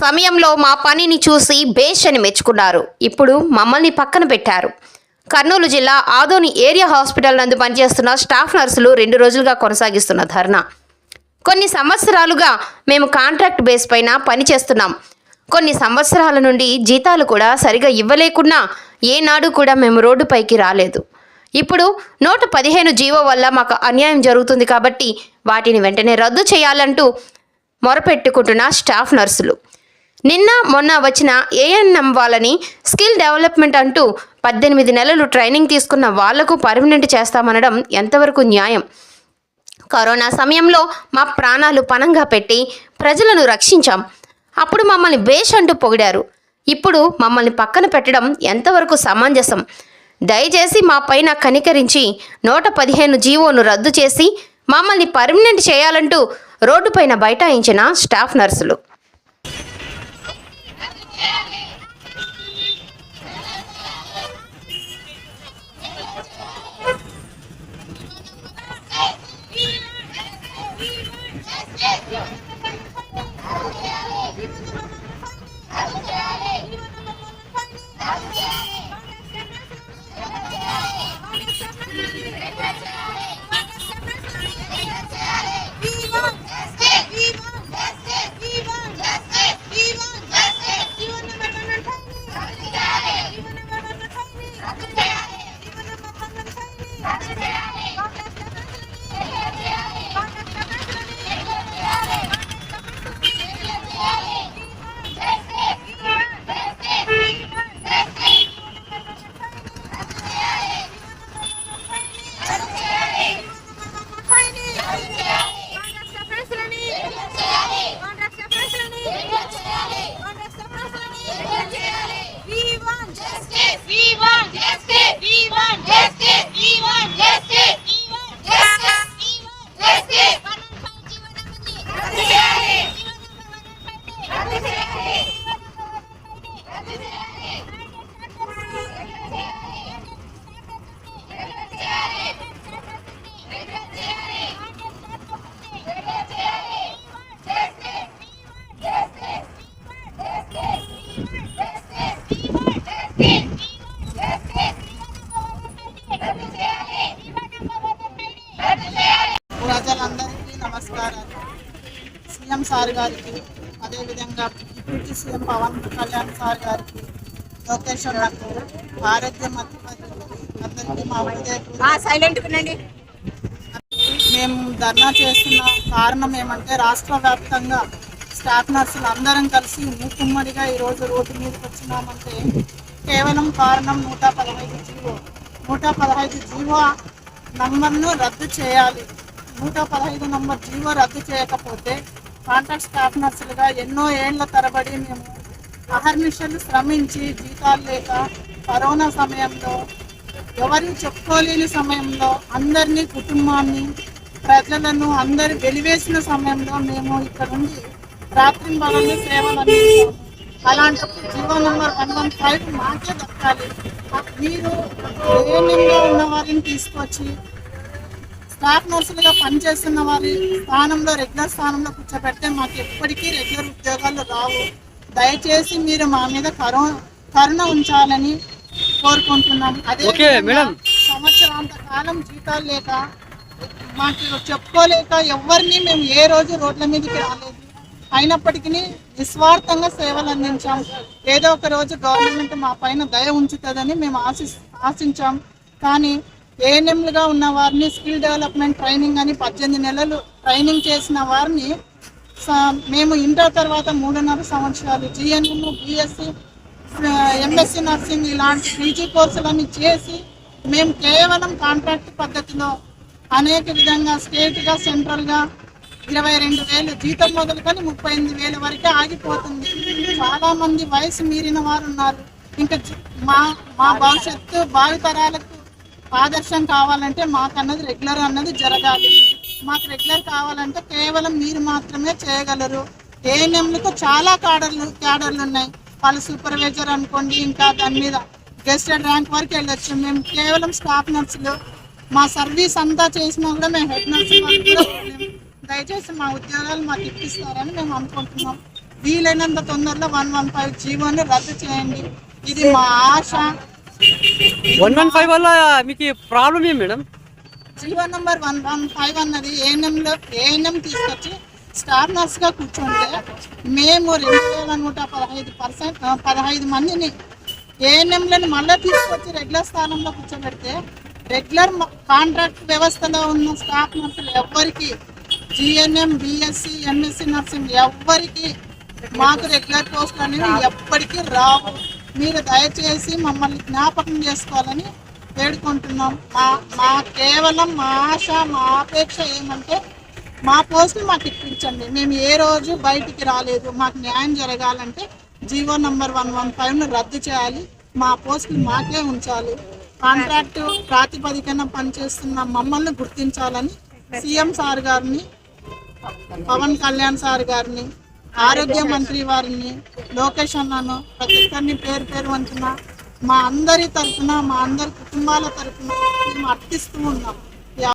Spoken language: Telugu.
సమయంలో మా పనిని చూసి బేష్ అని మెచ్చుకున్నారు. ఇప్పుడు మమ్మల్ని పక్కన పెట్టారు. కర్నూలు జిల్లా ఆదోని ఏరియా హాస్పిటల్ నందు పనిచేస్తున్న స్టాఫ్ నర్సులు రెండు రోజులుగా కొనసాగిస్తున్న ధర్నా. కొన్ని సంవత్సరాలుగా మేము కాంట్రాక్ట్ బేస్ పైన పనిచేస్తున్నాం. కొన్ని సంవత్సరాల నుండి జీతాలు కూడా సరిగా ఇవ్వలేకున్నా ఏనాడు కూడా మేము రోడ్డుపైకి రాలేదు. ఇప్పుడు నూట పదిహేను జీవో వల్ల మాకు అన్యాయం జరుగుతుంది కాబట్టి వాటిని వెంటనే రద్దు చేయాలంటూ మొరపెట్టుకుంటున్న స్టాఫ్ నర్సులు. నిన్న మొన్న వచ్చిన ఏఎన్ఎం వాళ్ళని స్కిల్ డెవలప్మెంట్ అంటూ పద్దెనిమిది నెలలు ట్రైనింగ్ తీసుకున్న వాళ్ళకు పర్మనెంట్ చేస్తామనడం ఎంతవరకు న్యాయం? కరోనా సమయంలో మా ప్రాణాలు పణంగా పెట్టి ప్రజలను రక్షించాం. అప్పుడు మమ్మల్ని బేష్ అంటూ పొగిడారు. ఇప్పుడు మమ్మల్ని పక్కన పెట్టడం ఎంతవరకు సమంజసం? దయచేసి మా పైన కనికరించి నూట పదిహేను జీవోను రద్దు చేసి మమ్మల్ని పర్మనెంట్ చేయాలంటూ రోడ్డుపైన బైఠాయించిన స్టాఫ్ నర్సులు. Yeah. we want yes! we want justice. ప్రజలందరికీ నమస్కారాలు. సీఎం సార్ గారికి అదేవిధంగా deputy CM Pawan Kalyan sir గారికి లోకేష్ అన్నకు ఆరోగ్య అందరికీ మా ఉదయపూర్వక సైలెంట్ ఉండండి. మేము ధర్నా చేస్తున్న కారణం ఏమంటే రాష్ట్ర వ్యాప్తంగా స్టాఫ్ నర్సులు అందరం కలిసి మూకుమ్మడిగా ఈరోజు రోడ్డు మీదకి వచ్చినామంటే కేవలం కారణం నూట పదహైదు జీవో. నూట పదహైదు జీవో నంబర్ను రద్దు చేయాలి. నూట పదహైదు నంబర్ జీవో రద్దు చేయకపోతే కాంట్రాక్ట్ స్టాఫ్ నర్సులుగా ఎన్నో ఏళ్ళ తరబడి మేము అహర్నిశలు శ్రమించి జీతాలు లేక కరోనా సమయంలో ఎవరు చెప్పుకోలేని సమయంలో అందరినీ కుటుంబాన్ని ప్రజలను అందరు వెలివేసిన సమయంలో మేము ఇక్కడ ఉండి రాత్రి భవన సేవలు అందించాము అలాంటప్పుడు GO number one one five మాకే దక్కాలి. మీరు ఏఎన్ఎంలో ఉన్న వారిని తీసుకొచ్చి స్టాఫ్ నర్సులుగా పనిచేస్తున్న వారి స్థానంలో రెగ్యులర్ స్థానంలో కూర్చోబెడితే మాకు ఎప్పటికీ రెగ్యులర్ ఉద్యోగాలు రావు. దయచేసి మీరు మా మీద కరో కరుణ ఉంచాలని కోరుకుంటున్నాం అదే సంవత్సరాంత కాలం జీతాలు లేక మాకు చెప్పుకోలేక ఎవరిని మేము ఏ రోజు రోడ్ల మీదకి రాలేదు. అయినప్పటికీ నిస్వార్థంగా సేవలు అందించాం. ఏదో ఒక రోజు గవర్నమెంట్ మా పైన దయ ఉంచుతుందని మేము ఆశి ఆశించాం. కానీ ఏఎన్ఎంలుగా ఉన్న వారిని స్కిల్ డెవలప్మెంట్ ట్రైనింగ్ అని పద్దెనిమిది నెలలు ట్రైనింగ్ చేసిన వారిని స- మేము ఇంటర్ తర్వాత మూడున్నర సంవత్సరాలు జిఎన్ఎం బిఎస్సి ఎంఎస్సి నర్సింగ్ ఇలాంటి పీజీ కోర్సులన్నీ చేసి మేము కేవలం కాంట్రాక్ట్ పద్ధతిలో అనేక విధంగా స్టేట్గా సెంట్రల్గా ఇరవై రెండు వేలు జీతం మొదలుకొని ముప్పై ఎనిమిది వేల వరకే ఆగిపోతుంది. చాలా మంది వయసు మీరిన వారు ఉన్నారు ఇంకా మా మా భవిష్యత్తు భావితరాలకు ఆదర్శం కావాలంటే మాకు అన్నది రెగ్యులర్ అన్నది జరగాలి. మాకు రెగ్యులర్ కావాలంటే కేవలం మీరు మాత్రమే చేయగలరు. ఏఎన్ఎంలకు చాలా క్యాడర్లు క్యాడర్లు ఉన్నాయి వాళ్ళు సూపర్వైజర్ అనుకోండి ఇంకా దాని మీద గెస్టెడ్ ర్యాంక్ వరకు వెళ్ళొచ్చు. మేము కేవలం స్టాఫ్ నర్సులు. మా సర్వీస్ అంతా చేసినా కూడా మేము హెడ్ నర్సు కూడా దయచేసి మా ఉద్యోగాలు మాకు ఇప్పిస్తారని మేము అనుకుంటున్నాం. వీలైనంత తొందరలో వన్ వన్ ఫైవ్ జీవోని రద్దు చేయండి. ఇది మా ఆశ. వన్ వన్ ఫైవ్ వల్ల మీకు ప్రాబ్లం ఏం madam? GO number one one five అన్నది ఏఎన్ఎంలో ఏఎన్ఎం తీసుకొచ్చి స్టార్ నర్స్గా కూర్చుంటే మేము రెండు వేల నూట పదహైదు పర్సెంట్ పదహైదు మందిని ఏఎన్ఎంలను మళ్ళీ తీసుకొచ్చి రెగ్యులర్ స్థానంలో కూర్చోబెడితే రెగ్యులర్ కాంట్రాక్ట్ వ్యవస్థలో ఉన్న స్టాఫ్ నర్సులు ఎవ్వరికి జిఎన్ఎం బిఎస్సి ఎంఎస్సి నర్సింగ్ ఎవ్వరికి మాకు రెగ్యులర్ పోస్ట్ అనేవి ఎప్పటికీ రావు. మీరు దయచేసి మమ్మల్ని జ్ఞాపకం చేసుకోవాలని వేడుకుంటున్నాం. మా మా కేవలం మా ఆశ మా అపేక్ష ఏమంటే మా పోస్టులు మాకు ఇప్పించండి. మేము ఏ రోజు బయటికి రాలేదు. మాకు న్యాయం జరగాలంటే జీవో నంబర్ వన్ వన్ ఫైవ్ను రద్దు చేయాలి. మా పోస్టులు మాకే ఉంచాలి. కాంట్రాక్ట్ ప్రాతిపదికన పనిచేస్తున్న మమ్మల్ని గుర్తించాలని సీఎం సార్ గారిని పవన్ కళ్యాణ్ సార్ గారిని ఆరోగ్య మంత్రి వారిని లోకేష్ అన్నను ప్రతి ఒక్కరిని పేరు పేరు వంచున మా అందరి తరఫున మా అందరి కుటుంబాల తరఫున మేము అర్థిస్తూ ఉన్నాం.